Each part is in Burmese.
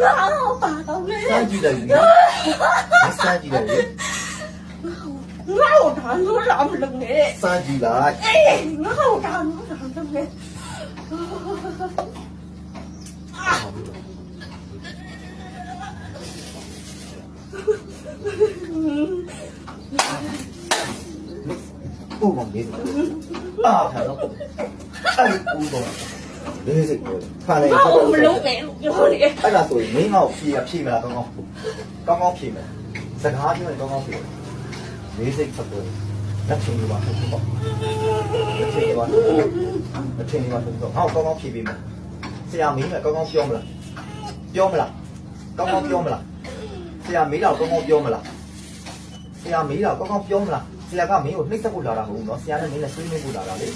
နော်ငါ့ကိုပါတော့လေစမ်းကြည့်လိုက်နော်စမ်းကြည့်လိုက်လေငါ့ကိုဒါလို့လာမလုပ်နဲ့စမ်းကြည့်လိုက်အေးငါ့ကိုဒါ လို့လာမလုပ်နဲ့ဥပမေးတယ်အာထားတော့အဲ့ဥပလေးစိတ်ကိုခါလိုက်ငါ့ကိုမလုပ်နဲ့လို့ပြောနေအဲ့ဒါဆိုရင်မင်းငါ့ကိုဖြေရဖြေမလားကောင်းကောင်းကောင်းကောင်းဖြေမယ်စကားပြောရင်ကောင်းကောင်းဖြေလေးစိတ်ဆက်ပေါ်လက်ချင်းပါဟုတ်ပေါ့လက်ချင်းပါလက်ချင်းပါဟုတ်တော့ငါ့ကိုကောင်းကောင်းဖြေပေးမယ်ဆရာမင်းကကောင်းကောင်းပြောမလားပြောမလားကောင်းကောင်းပြောမလားဆရာမေးတော့ကောင်းကောင်းပြောမလားဆရာမေးတော့ကောင်းကောင်းပြောမလားဆရာကမင်းကိုနှိမ့်ဆက်ဖို့လာတာမဟုတ်ဘူးနော်ဆရာနဲ့မင်းနဲ့ဆွေးနွေးဖို့လာတာလေ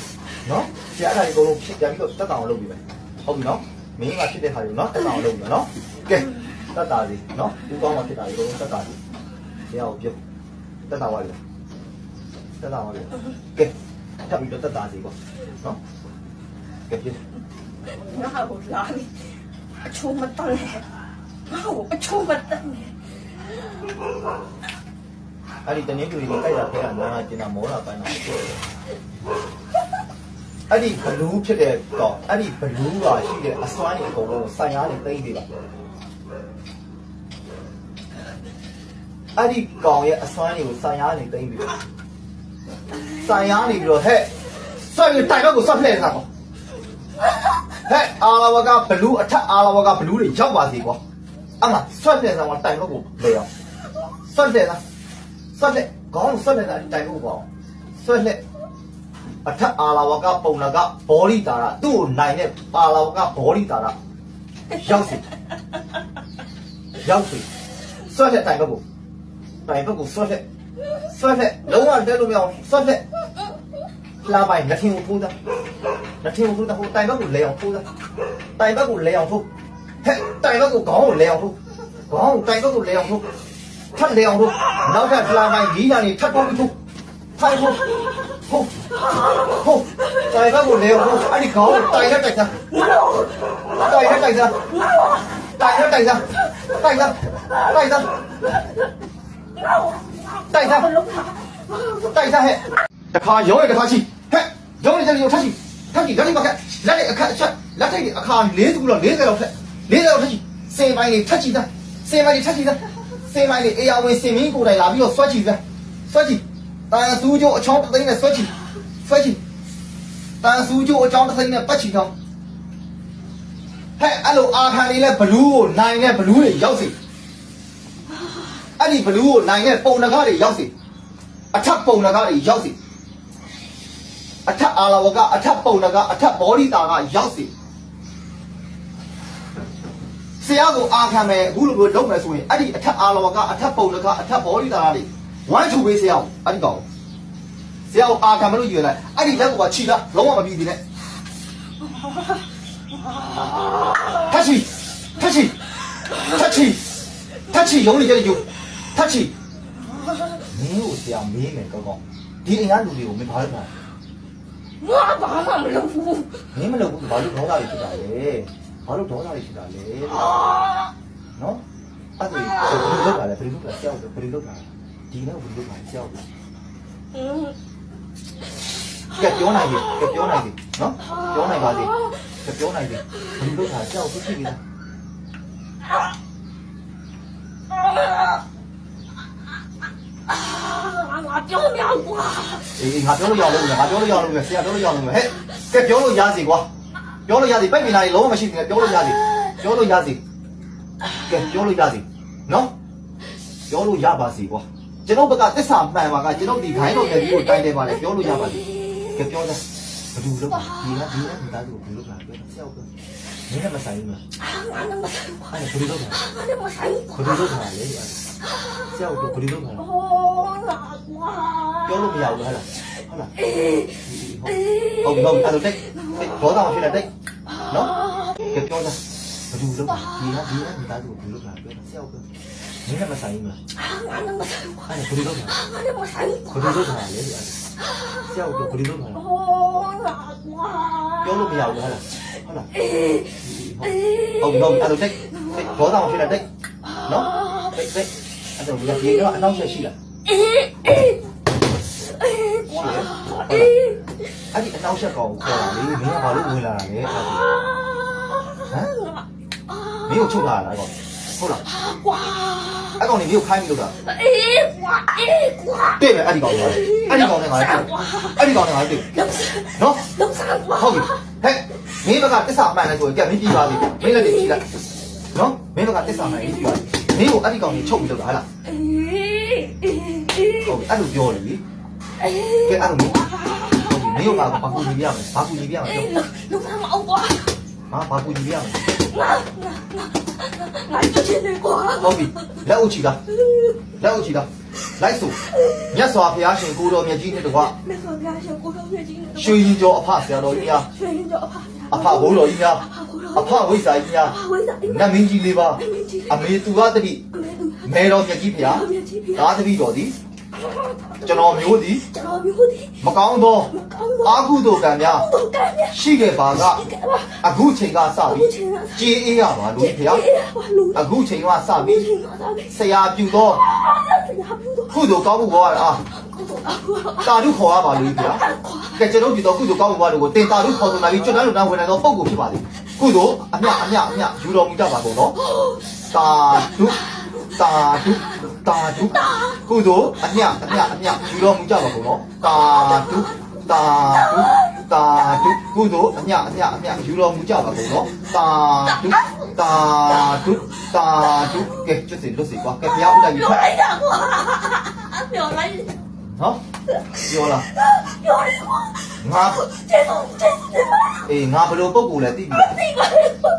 နော် ဆရာအဲ့ဒါကိုအကုန်လုံးဖြည့်ပြန်ပြီးတော့တက်တောင်လုပ်ပြီးမယ်ဟုတ်ပြီနော်မင်းကဖြစ်တဲ့ခါတွေနော်တက်တောင်လုပ်ပြီးမယ်နော်ကဲတက်တာစီနော်ဦးကောင်းမှဖြစ်တာတွေအကုန်လုံးတက်တာစီဆရာကိုပြောတက်တာပါလေတက်တာပါလေကဲထပ်ပြီးတော့တက်တာစီပေါ့နော်ကဲပြည့်ငါ့ကိုလာနေအချုံမတန်းနဲ့ငါ့ကိုအချုံမတန်းနဲ့အဲ့ဒီတနင်္ဂနွေနေ့ကြိုက်တာခဲတာနားကျင်တာမောတာပိုင်းတာဖြစ်တယ် အဲ့ဒီဘလူးဖြစ်တဲ့တော့အဲ့ဒီဘလူးကရှိတဲ့အစွမ်းတွေအကုန်လုံးကိုစိုင်ရားနေသိမ့်ပေးပါအဲ့ဒီကောင်ရဲ့အစွမ်းတွေကိုစိုင်ရားနေသိမ့်ပေးပါစိုင်ရားနေပြီးတော့ဟဲ့စိုင်ရတိုင်ဘက်ကိုဆက်ဖလဲတာပေါ့ဟဲ့အာလာဝကဘလူးအထက်အာလာဝကဘလူးတွေရောက်ပါစေကွာအမဆွတ်တဲ့ဆောင်တိုင်ဘက်ကိုလေအောင်ဆွတ်တဲ့လားဆွတ်လက်ခေါင်းဆွတ်လက်တာတိုင်ဖို့ပေါ့ဆွတ်လက် အထက်အာလာဝကပုံနာကဘောလီတာရသူ့ကိုနိုင်တဲ့အာလာဝကဘောလီတာရရောက်စီရောက်စီဆွတ်လက်တိုင်ဘက်ကိုတိုင်ဘက်ကိုဆွတ်လက်ဆွတ်လက်လုံးဝတက်လို့မရအောင်ဆွတ်လက်လာပိုင်လက်ထင်ကိုထိုးတာလက်ထင်ကိုထိုးတာဟိုတိုင်ဘက်ကိုလဲအောင်ထိုးတာတိုင်ဘက်ကိုလဲအောင်ထိုးဟဲ့တိုင်ဘက်ကိုခေါင်းကိုလဲအောင်ထိုးခေါင်းတိုင်ဘက်ကိုလဲအောင်ထိုးထပ်လေအောင်တို့နောက်ထပ်ဖလာမိုင်းကြီးညာနေထပ်ပေါင်းပြီးထိုးထိုင်ဖို့ ဟုတ်ဟုတ်တိုင်ဘက်ကိုလေအောင်တို့အဲ့ဒီခေါင်းကိုတိုင်ရက်တိုက်စားတိုင်ရက်တိုက်စားတိုင်ရက်တိုက်စားတိုင်စားတိုင်စားတိုင်စားတိုင်စားဟဲ့တခါရုံးရတခါချီဟဲ့ရုံးရကြရုံထက်ချီထက်ချီလက်လိုက်ပါခက်လက်လိုက်အခက်အချက်လက်ထိုက်အခါ၄ခုလောက်40လောက်ထက်40လောက်ထက်ချီစေပိုင်းတွေထက်ချီသားစေပိုင်းတွေထက်ချီသားစင်မိုင်းလေးအေယာဝင်စင်မင်းကိုယ်တိုင်လာပြီးတော့ဆွတ်ချီစမ်းဆွတ်ချီတန်စူးကျိုးအချောင်းတစ်သိန်းနဲ့ဆွတ်ချီ ဆွတ်ချီတန်စူးကျိုးအချောင်းတစ်သိန်းနဲ့ပတ်ချီတော့ဟဲ့အဲ့လိုအာခံနေလဲဘလူးကိုနိုင်တဲ့ဘလူးတွေရောက်စီအဲ့ဒီဘလူးကိုနိုင်တဲ့ပုံနကားတွေရောက်စီအထက်ပုံနကားတွေရောက်စီအထက်အာလာဝကအထက်ပုံနကားအထက်ဘောဒီတာကရောက်စီဆရာကိုအာခံမယ်အခုလိုမျိုးလုပ်မယ်ဆိုရင်အဲ့ဒီအထက်အာလောကအထက်ပုံလကအထက်ဘောလီတာတွေဝမ်းချူပေးဆရာကိုအဲ့ဒီကောင် ဆရာကိုအာခံမလို့ယူလိုက်အဲ့ဒီလက်ကချီတာလုံးဝမပြီးသေးနဲ့ထက်ချီထက်ချီထက်ချီထက်ချီရုံးနေကြတယ်ယူထက်ချီမင်းကိုဆရာမေးမယ်ကောင်းကောင်းဒီအိမ်ကလူတွေကိုမင်းဘာလုပ်တာငါဘာမှမလုပ်ဘူးမင်းမလုပ်ဘူးဘာလို့ဒေါသတွေဖြစ်တာလဲဘာလို့ဒေါသတွေဖြစ်တာလဲအာနော်အဲ့ဒါဘယ်လိုလုပ်တာလဲဘယ်လိုလုပ်တာဆရာကဘယ်လိုလုပ်တာဒီနေ့ဘယ်လိုလုပ်တာဆရာကอืม ကပြောနိုင်ပြီကပြောနိုင်ပြီနော်ပြောနိုင်ပါစေကပြောနိုင်ပြီဘယ်လိုလုပ်တာဆရာကိုသိပြီလားအာငါပြောမရဘူးကွာအေးငါပြောလို့ရအောင်လို့ငါပြောလို့ရအောင်လို့ဆရာပြောလို့ရအောင်လို့ဟဲ့ကပြောလို့ရစီကွာပြောလို့ရစီပိတ်ပင်လာရင်လုံးဝမရှိဘူးပြောလို့ရစီပြောလို့ရစီကပြောလို့ရစီနော်ပြောလို့ရပါစီကွာကျွန်တော်ဘက်ကသစ္စာမှန်ပါကကျွန်တော်ဒီခိုင်းတော်ရဲ့ဒီကိုတိုင်းတယ်ပါလေပြောလို့ရပါစီ ကပြောတာဘယ်လိုလုပ်ဒီကဒီကဒီသားကိုဘယ်လိုလုပ်တာပြောဆရာကမင်းနဲ့မဆိုင်ဘူးလားအာငါနဲ့မဆိုင်ဘူးကွာအဲ့ဒါဘယ်လိုလုပ်တာငါနဲ့မဆိုင်ဘူးဘယ်လိုလုပ်တာလဲဆရာကဘယ်လိုလုပ်တာဟောငါကွာပြောလို့မရဘူးလားဟုတ်လားဟုတ်လားအေးအေးဟုတ်ပြီဟုတ်ပြီအဲ့ဒါတိတ်ဘောသားမရှိတဲ့တိတ်နော်ကပြောတာဘယ်လိုလုပ်တာဒီကဒီကဒီသားကိုဘယ်လိုလုပ်တာပြောဆရာကမင်းနဲ့မဆိုင်ဘူးလားအာငါနဲ့မဆိုင်ဘူးကွာအဲ့ဒါဘယ်လိုလုပ် တာငါနဲ့မဆိုင်ဘူးဘကွာယ်လိုလုပ်တာလဲဆရာဆရာကဘယ်လိုလုပ်တာဟောငါကွာပြောလို့မရဘူးလားဟုတ်လားအေးအေးဟုတ်ပြီဟုတ်ပြီအဲ့ဒါတိတ်ဒေါသမဖြစ်နဲ့တိတ်နော်တိတ်တိတ်အဲ့တော့ဒီကဒီကအနောက်ချက်ရှိလားအေးအေးအေးကွာအေးအဲ့ဒီအနောက်ချက်ကောင်ကိုခေါ်တာလေမင်းကဘာလို့ဝင်လာတာလဲအဲ့ဒါဟမ်မင်းကိုချုပ်လာတာအဲ့ကောင် ဟုတ်လားကွာအဲ့ကောင်နေမင်းကိုခိုင်းပြီးလို့တာအေးကွာအေးကွာတွေ့မယ်အဲ့ဒီကောင်ကအဲ့ဒီကောင်နဲ့ငါတွေ့အဲ့ဒီကောင်နဲ့ငါတွေ့လောက်နော်လောက်စားကွာဟုတ်ပြီဟဲ့မင်းဘက်ကတစ္ဆာမှန်တယ်ဆိုရင်ကြက်မင်းပြီးပါပြီမင်းလည်းကြည့်လိုက်နော်မင်းဘက်ကတစ္ဆာမှန်ရင်ပြီးပါပြီမင်းကိုအဲ့ဒီကောင်ကြီးချုပ်ပြီးလို့တာဟဲ့လားအေးအေးအေးဟုတ်ပြီအဲ့လိုပြောတယ်လေအေးကဲအဲ့လိုမျိုးဟုတ်ပြီမင်းကဘာကူညီပြရမလဲဘာကူညီပြရမလဲအေးလောက်စားမအောင်ကွာဟာဘာကူညီပြရမလဲ ငါငါငါကြည့်နေကွာဟုတ်ပြီလက်အုပ်ချီတာလက်အုပ်ချီတာလိုက်ဆိုမြတ်စွာဘုရားရှင်ကိုတော်မြတ်ကြီးနဲ့တကွမင်းတို့များရှင်ကိုတော်မြတ်ကြီးရွှေရင်ကျော်အဖဆရာတော်ကြီးများရွှေရင်ကျော်အဖအဖဘိုးတော်ကြီးများအဖဝိဇ္ဇာကြီးများဝိဇ္ဇာအနတ်မင်းကြီးလေးပါအမေသူကတတိမေသူမေတော်မြတ်ကြီးဘုရားမြတ်ကြီးဖေဒါတတိတော်သည် ကျွန်တော်မျိုးသည်ကျွန်တော်မျိုးဒီမကောင်းသောမကောင်းတော့အာဟုတို့ကံများတော့ကံမြတ်ရှိခဲ့ပါကကဲပါအခုချိန်ကစပြီးကြေးအေးရပါလို့ဘုရားဘာလို့အခုချိန်ကစဒီပြီးချိန်ကသာပဲဆရာပြုသောအားရရဘူးတော့ကုသိုလ်ကောင်းမှုဘဝအားကိုတော့အခုတာဓုခေါ်ရပါလို့ဘုရားကဲကျွန်တော်ပြည်တော်ကုသိုလ်ကောင်းမှုဘဝတို့ကိုတင်တာဓုခေါ်ဆိုလာပြီးကျွတ်တန်းလူတန်းဝင်နေသောပုံကိုဖြစ်ပါလေကုသိုလ်အမြအမြအမြယူတော်မူကြပါကုန်နော်တာဓုတာဓု တာဓုကုသိုလ်အမြအမြအမြယူတော်မူကြပါကုန်နော်တာဓုတာဓုတာဓုကုသိုလ်အမြအမြအမြယူတော်မူကြပါကုန်နော်တာဓုတာဓုတာဓုကဲကျွတ်စီလွတ်စီကွာကဲဘုရားဥဒ္ဒကြီးပြောဖတ်လိုက်တာကွာပြောလိုက်နော်ပြောလားပြောလိုက်ကွာငါကျေဆုံးကျေဆုံးတယ်မအေးငါဘယ်လိုပုံကိုလဲသိပြီလားသိပါအဲ့ဒါ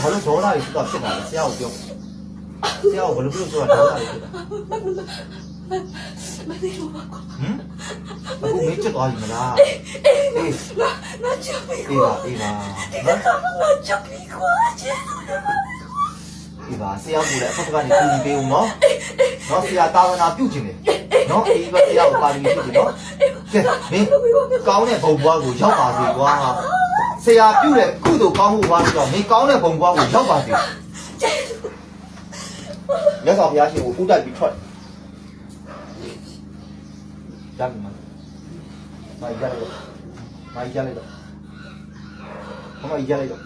ဘာလို့ဒေါနာတွေဖြစ်တာဖြစ်တာလဲဆရာကိုပြော ဆရာကိုဘယ်လိုပြောဆိုတာဒေါနာတွေဖြစ်တာမသိဘူးကွာဟမ်အခုမင်းချက်သွားပြီမလားအေးအေးငါငါချက်ပြီအေးကွာပါအေးပါဒီကနော်ကငါချက်ပြီကွာကျေဆုံးတယ်အေးပါဆရာကိုလည်းအဖက်ကနေကူညီပေးဦးနော်နော်ဆရာတာဝန်နာပြုတ်ခြင်းတယ်နော်အေးပါဆရာကိုပါရီဖြစ်တယ်နော်ကဲမင်းကောင်းတဲ့ဘုံဘွားကိုရောက်ပါစေကွာဆရာပြုတ်တဲ့ကုသိုလ်ကောင်းမှုဘွားဆိုတော့မင်းကောင်းတဲ့ဘုံဘွားကိုရောက်ပါစေ မြတ်စွာဘုရားရှင်ကိုဥဒတ်ပြီးထွက်ရပြီမမရလိုက်တော့မရလိုက်တော့မမရလိုက်တော့